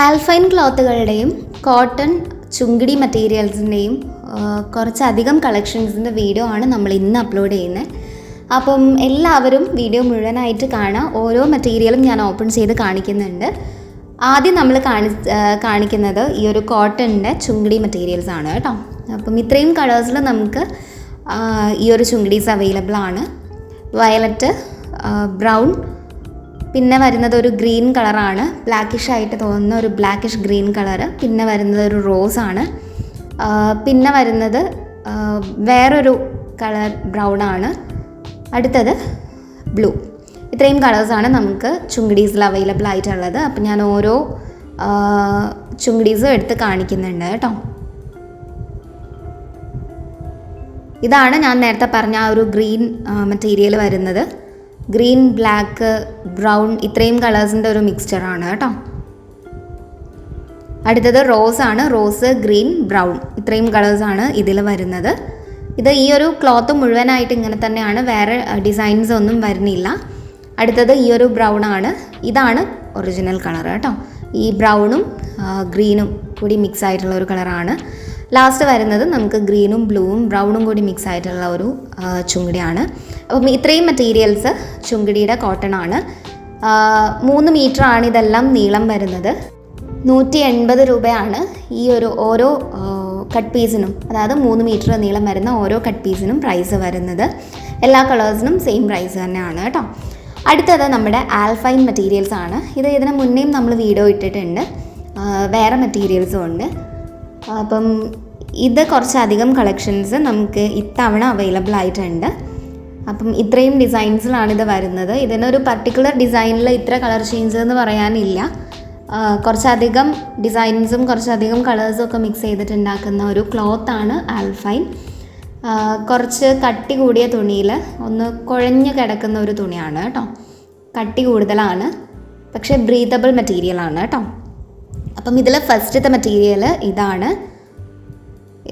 ആൽഫൈൻ ക്ലോത്തുകളുടെയും കോട്ടൺ ചുങ്കിടി മെറ്റീരിയൽസിന്റെയും കുറച്ചധികം കളക്ഷൻസിന്റെ വീഡിയോ ആണ് നമ്മൾ ഇന്ന് അപ്ലോഡ് ചെയ്യുന്നത്. അപ്പം എല്ലാവരും വീഡിയോ മുഴുവനായിട്ട് കാണാം. ഓരോ മെറ്റീരിയലും ഞാൻ ഓപ്പൺ ചെയ്ത് കാണിക്കുന്നുണ്ട്. ആദ്യം നമ്മൾ കാണി കാണിക്കുന്നത് ഈ ഒരു കോട്ടണിന്റെ ചുങ്കിടി മെറ്റീരിയൽസ് ആണ് കേട്ടോ. അപ്പം ഇത്രയും കളേഴ്സിൽ നമുക്ക് ഈ ഒരു ചുങ്കിടീസ് അവൈലബിൾ ആണ്. വയലറ്റ് ബ്രൗൺ പിന്നെ വരുന്നത് ഒരു ഗ്രീൻ കളറാണ്. ബ്ലാക്കിഷ് ആയിട്ട് തോന്നുന്ന ഒരു ബ്ലാക്കിഷ് ഗ്രീൻ കളറ് പിന്നെ വരുന്നത് ഒരു റോസ് ആണ്. പിന്നെ വരുന്നത് വേറൊരു കളർ ബ്രൗൺ ആണ്. അടുത്തത് ബ്ലൂ ഇത്രയും കളേഴ്സാണ് നമുക്ക് ചുങ്കിടീസിൽ അവൈലബിൾ ആയിട്ടുള്ളത്. അപ്പം ഞാൻ ഓരോ ചുങ്കിടീസും എടുത്ത് കാണിക്കുന്നുണ്ട് കേട്ടോ. ഇതാണ് ഞാൻ നേരത്തെ പറഞ്ഞ ആ ഒരു ഗ്രീൻ മെറ്റീരിയൽ വരുന്നത്. ഗ്രീൻ ബ്ലാക്ക് ബ്രൗൺ ഇത്രയും കളേഴ്സിന്റെ ഒരു മിക്സ്ചറാണ് കേട്ടോ. അടുത്തത് റോസ് ആണ്. റോസ് ഗ്രീൻ ബ്രൗൺ ഇത്രയും കളേഴ്സാണ് ഇതിൽ വരുന്നത്. ഇത് ഈ ഒരു ക്ലോത്ത് മുഴുവനായിട്ട് ഇങ്ങനെ തന്നെയാണ്. വേറെ ഡിസൈൻസ് ഒന്നും വരുന്നില്ല. അടുത്തത് ഈ ഒരു ബ്രൗൺ ആണ്. ഇതാണ് ഒറിജിനൽ കളർ കേട്ടോ. ഈ ബ്രൗണും ഗ്രീനും കൂടി മിക്സ് ആയിട്ടുള്ള ഒരു കളറാണ്. ലാസ്റ്റ് വരുന്നത് നമുക്ക് ഗ്രീനും ബ്ലൂവും ബ്രൗണും കൂടി മിക്സ് ആയിട്ടുള്ള ഒരു ചുങ്കിടിയാണ്. അപ്പം ഇത്രയും മെറ്റീരിയൽസ് ചുങ്കിടിയുടെ കോട്ടൺ ആണ്. മൂന്ന് ആണ് ഇതെല്ലാം നീളം വരുന്നത്. നൂറ്റി എൺപത് രൂപയാണ് ഈ ഒരു ഓരോ കട്ട് പീസിനും അതായത് മൂന്ന് മീറ്റർ നീളം വരുന്ന ഓരോ കട്ട് പീസിനും പ്രൈസ് വരുന്നത്. എല്ലാ കളേഴ്സിനും സെയിം പ്രൈസ് തന്നെയാണ് കേട്ടോ. അടുത്തത് നമ്മുടെ ആൽഫൈൻ മെറ്റീരിയൽസ് ആണ്. ഇത് ഇതിന് മുന്നേയും നമ്മൾ വീഡിയോ ഇട്ടിട്ടുണ്ട്. വേറെ മെറ്റീരിയൽസും ഉണ്ട്. അപ്പം ഇത് കുറച്ചധികം കളക്ഷൻസ് നമുക്ക് ഇത്തവണ അവൈലബിൾ ആയിട്ടുണ്ട്. അപ്പം ഇത്രയും ഡിസൈൻസിലാണ് ഇത് വരുന്നത്. ഇതിനൊരു പർട്ടിക്കുലർ ഡിസൈനിൽ ഇത്ര കളർ ചേഞ്ച് എന്ന് പറയാനില്ല. കുറച്ചധികം ഡിസൈൻസും കുറച്ചധികം കളേഴ്സും ഒക്കെ മിക്സ് ചെയ്തിട്ടുണ്ടാക്കുന്ന ഒരു ക്ലോത്താണ് ആൽഫൈൻ കുറച്ച് കട്ടി കൂടിയ തുണിയിൽ ഒന്ന് കുഴഞ്ഞു കിടക്കുന്ന ഒരു തുണിയാണ് കേട്ടോ. കട്ടി കൂടുതലാണ്. പക്ഷേ ബ്രീതബിൾ മെറ്റീരിയലാണ് കേട്ടോ. അപ്പം ഇതിൽ ഫസ്റ്റത്തെ മെറ്റീരിയൽ ഇതാണ്.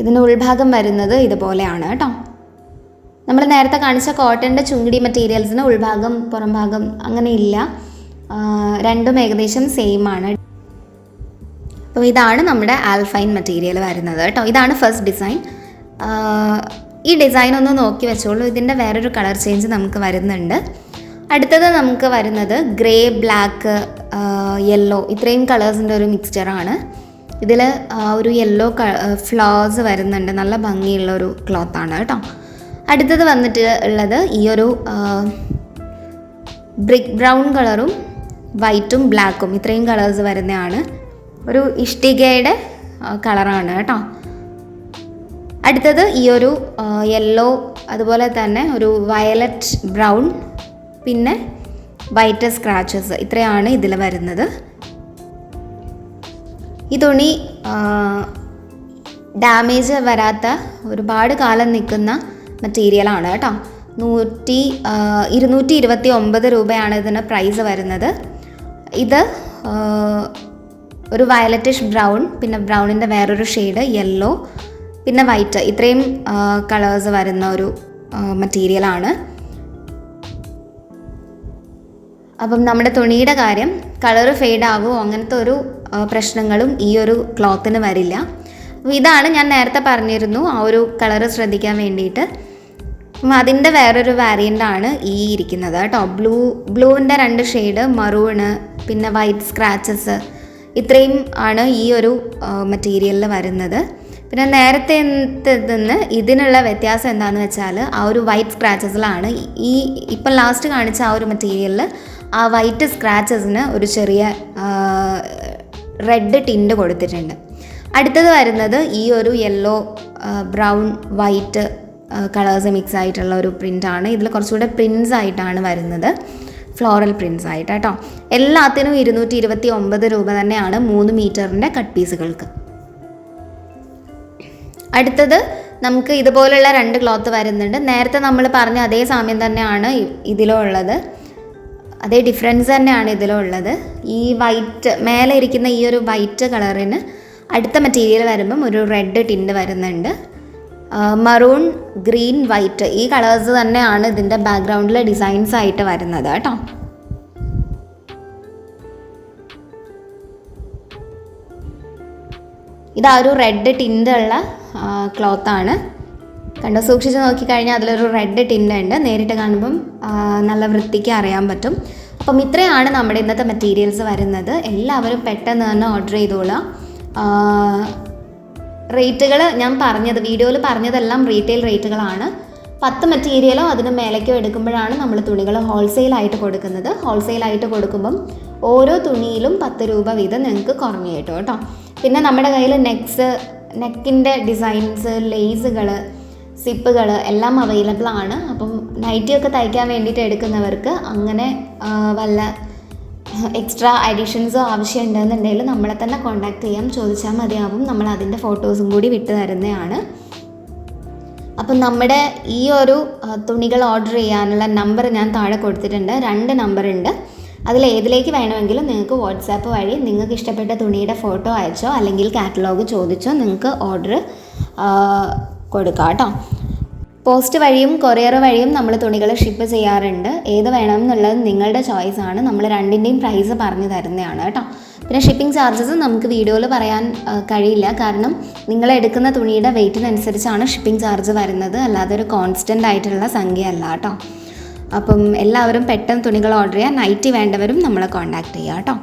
ഇതിന് ഉൾഭാഗം വരുന്നത് ഇതുപോലെയാണ് കേട്ടോ. നമ്മൾ നേരത്തെ കാണിച്ച കോട്ടന്റെ ചുങ്കിടി മെറ്റീരിയൽസിന് ഉൾഭാഗം പുറംഭാഗം അങ്ങനെ ഇല്ല രണ്ടും ഏകദേശം സെയിം ആണ്. അപ്പോൾ ഇതാണ് നമ്മുടെ ആൽഫൈൻ മെറ്റീരിയൽ വരുന്നത് കേട്ടോ. ഇതാണ് ഫസ്റ്റ് ഡിസൈൻ ഈ ഡിസൈൻ ഒന്ന് നോക്കി വെച്ചോളൂ. ഇതിന്റെ വേറൊരു കളർ ചേഞ്ച് നമുക്ക് വരുന്നുണ്ട്. അടുത്തത് നമുക്ക് വരുന്നത് ഗ്രേ ബ്ലാക്ക് യെല്ലോ ഇത്രയും കളേഴ്സിന്റെ ഒരു മിക്സ്ചറാണ് ഇതിൽ ഒരു യെല്ലോ ഫ്ലവേഴ്സ് വരുന്നുണ്ട്. നല്ല ഭംഗിയുള്ള ഒരു ക്ലോത്താണ് കേട്ടോ. അടുത്തത് വന്നിട്ട് ഉള്ളത് ഈ ഒരു ബ്രിക്ക് ബ്രൗൺ കളറും വൈറ്റും ബ്ലാക്കും. ഇത്രയും കളേഴ്സ് വരുന്നതാണ്. ഒരു ഇഷ്ടികയുടെ കളറാണ് കേട്ടോ. അടുത്തത് ഈ ഒരു യെല്ലോ അതുപോലെ തന്നെ ഒരു വയലറ്റ് ബ്രൗൺ പിന്നെ വൈറ്റ് സ്ക്രാച്ചസ് ഇത്രയാണ് ഇതിൽ വരുന്നത്. ഈ തുണി ഡാമേജ് വരാത്ത ഒരുപാട് കാലം നിൽക്കുന്ന മെറ്റീരിയലാണ് കേട്ടോ. നൂറ്റി ഇരുന്നൂറ്റി ഇരുപത്തി ഒമ്പത് രൂപയാണ് ഇതിന് പ്രൈസ് വരുന്നത്. ഇത് ഒരു വയലറ്റിഷ് ബ്രൗൺ പിന്നെ ബ്രൗണിന്റെ വേറൊരു ഷെയ്ഡ് യെല്ലോ പിന്നെ വൈറ്റ് ഇത്രയും കളേഴ്സ് വരുന്ന ഒരു മെറ്റീരിയലാണ് അപ്പം നമ്മുടെ തുണിയുടെ കാര്യം കളർ ഫെയ്ഡ് ആവുമോ അങ്ങനത്തെ ഒരു പ്രശ്നങ്ങളും ഈ ഒരു ക്ലോത്തിന് വരില്ല. ഇതാണ് ഞാൻ നേരത്തെ പറഞ്ഞിരുന്നു ആ ഒരു കളർ ശ്രദ്ധിക്കാൻ വേണ്ടിയിട്ട്. അപ്പം അതിന്റെ വേറൊരു വാരിയന്റ് ആണ് ഈ ഇരിക്കുന്നത് കേട്ടോ. ബ്ലൂ ബ്ലൂവിന്റെ രണ്ട് ഷെയ്ഡ് മറൂണ് പിന്നെ വൈറ്റ് സ്ക്രാച്ചസ് ഇത്രയും ആണ് ഈ ഒരു മെറ്റീരിയലിൽ വരുന്നത്. പിന്നെ നേരത്തെ നിന്ന് ഇതിനുള്ള വ്യത്യാസം എന്താണെന്ന് വെച്ചാൽ ആ ഒരു വൈറ്റ് സ്ക്രാച്ചസിലാണ് ഈ ഇപ്പം ലാസ്റ്റ് കാണിച്ച ആ ഒരു മെറ്റീരിയലിൽ ആ വൈറ്റ് സ്ക്രാച്ചസിന് ഒരു ചെറിയ റെഡ് ടിൻഡ് കൊടുത്തിട്ടുണ്ട്. അടുത്തത് വരുന്നത് ഈ ഒരു yellow brown white colours mix ആയിട്ടുള്ള ഒരു പ്രിന്റാണ് ഇതിൽ കുറച്ചുകൂടെ പ്രിൻസ് ആയിട്ടാണ് വരുന്നത്. ഫ്ലോറൽ പ്രിൻസ് ആയിട്ട് കേട്ടോ. എല്ലാത്തിനും ഇരുന്നൂറ്റി ഇരുപത്തി ഒമ്പത് രൂപ തന്നെയാണ് മൂന്ന് മീറ്ററിന്റെ കട്ട് പീസുകൾക്ക്. അടുത്തത് നമുക്ക് ഇതുപോലുള്ള രണ്ട് ക്ലോത്ത് വരുന്നുണ്ട്. നേരത്തെ നമ്മൾ പറഞ്ഞ അതേ സാമ്യം തന്നെയാണ് ഇതിലുള്ളത്. അതേ ഡിഫറൻസ് തന്നെയാണ് ഇതിലും ഉള്ളത് ഈ വൈറ്റ് മേലെ ഇരിക്കുന്ന ഈ ഒരു വൈറ്റ് കളറിന് അടുത്ത മെറ്റീരിയൽ വരുമ്പം ഒരു റെഡ് ടിന്റ് വരുന്നുണ്ട്. മറൂൺ ഗ്രീൻ വൈറ്റ് ഈ കളേഴ്സ് തന്നെയാണ് ഇതിന്റെ ബാക്ക്ഗ്രൗണ്ടിൽ ഡിസൈൻസ് ആയിട്ട് വരുന്നത് കേട്ടോ. ഇതാ ഒരു റെഡ് ടിന്റ് ഉള്ള ക്ലോത്താണ് കണ്ടോ സൂക്ഷിച്ച് നോക്കിക്കഴിഞ്ഞാൽ അതിലൊരു റെഡ് ടിന്റ് ഉണ്ട്. നേരിട്ട് കാണുമ്പം നല്ല വൃത്തിക്ക് അറിയാൻ പറ്റും. അപ്പം ഇത്രയാണ് നമ്മുടെ ഇന്നത്തെ മെറ്റീരിയൽസ് വരുന്നത്. എല്ലാവരും പെട്ടെന്ന് തന്നെ ഓർഡർ ചെയ്തോളാം റേറ്റുകൾ ഞാൻ പറഞ്ഞത് വീഡിയോയിൽ പറഞ്ഞതെല്ലാം റീറ്റെയിൽ റേറ്റുകളാണ് പത്ത് മെറ്റീരിയലോ അതിന് മേലേക്കോ എടുക്കുമ്പോഴാണ് നമ്മൾ തുണികൾ ഹോൾസെയിലായിട്ട് കൊടുക്കുന്നത്. ഹോൾസെയിലായിട്ട് കൊടുക്കുമ്പം ഓരോ തുണിയിലും പത്ത് രൂപ വീതം നിങ്ങൾക്ക് കുറഞ്ഞു കിട്ടും കേട്ടോ. പിന്നെ നമ്മുടെ കയ്യിൽ നെക്സ് നെക്കിന്റെ ഡിസൈൻസ് ലേസുകൾ സിപ്പുകൾ എല്ലാം അവൈലബിൾ ആണ്. അപ്പം നൈറ്റിയൊക്കെ തയ്ക്കാൻ വേണ്ടിയിട്ട് എടുക്കുന്നവർക്ക് അങ്ങനെ വല്ല എക്സ്ട്രാ അഡീഷൻസോ ആവശ്യമുണ്ടെന്നുണ്ടെങ്കിൽ നമ്മളെ തന്നെ കോൺടാക്ട് ചെയ്യാം. ചോദിച്ചാൽ മതിയാവും. നമ്മൾ അതിന്റെ ഫോട്ടോസും കൂടി വിട്ടു തരുന്നതാണ്. അപ്പം നമ്മുടെ ഈ ഒരു തുണികൾ ഓർഡർ ചെയ്യാനുള്ള നമ്പർ ഞാൻ താഴെ കൊടുത്തിട്ടുണ്ട്. രണ്ട് നമ്പർ ഉണ്ട്. അതിൽ ഏതിലേക്ക് വേണമെങ്കിലും നിങ്ങൾക്ക് വാട്സാപ്പ് വഴി നിങ്ങൾക്ക് ഇഷ്ടപ്പെട്ട തുണിയുടെ ഫോട്ടോ അയച്ചോ അല്ലെങ്കിൽ കാറ്റലോഗ് ചോദിച്ചോ നിങ്ങൾക്ക് ഓർഡർ കൊടുക്കാം കേട്ടോ. പോസ്റ്റ് വഴിയും കൊറിയർ വഴിയും നമ്മൾ തുണികൾ ഷിപ്പ് ചെയ്യാറുണ്ട്. ഏത് വേണം എന്നുള്ളത് നിങ്ങളുടെ ചോയ്സ് ആണ്. നമ്മൾ രണ്ടിന്റെയും പ്രൈസ് പറഞ്ഞു തരുന്നതാണ് കേട്ടോ. പിന്നെ ഷിപ്പിംഗ് ചാർജസ് നമുക്ക് വീഡിയോയിൽ പറയാൻ കഴിയില്ല. കാരണം നിങ്ങൾ എടുക്കുന്ന തുണിയുടെ വെയിറ്റിനനുസരിച്ചാണ് ഷിപ്പിംഗ് ചാർജ് വരുന്നത്. അല്ലാതെ ഒരു കോൺസ്റ്റന്റ് ആയിട്ടുള്ള സംഖ്യ അല്ല കേട്ടോ. അപ്പം എല്ലാവരും പെട്ടെന്ന് തുണികൾ ഓർഡർ ചെയ്യാൻ നൈറ്റ് വേണ്ടവരും നമ്മളെ കോൺടാക്ട് ചെയ്യുക കേട്ടോ.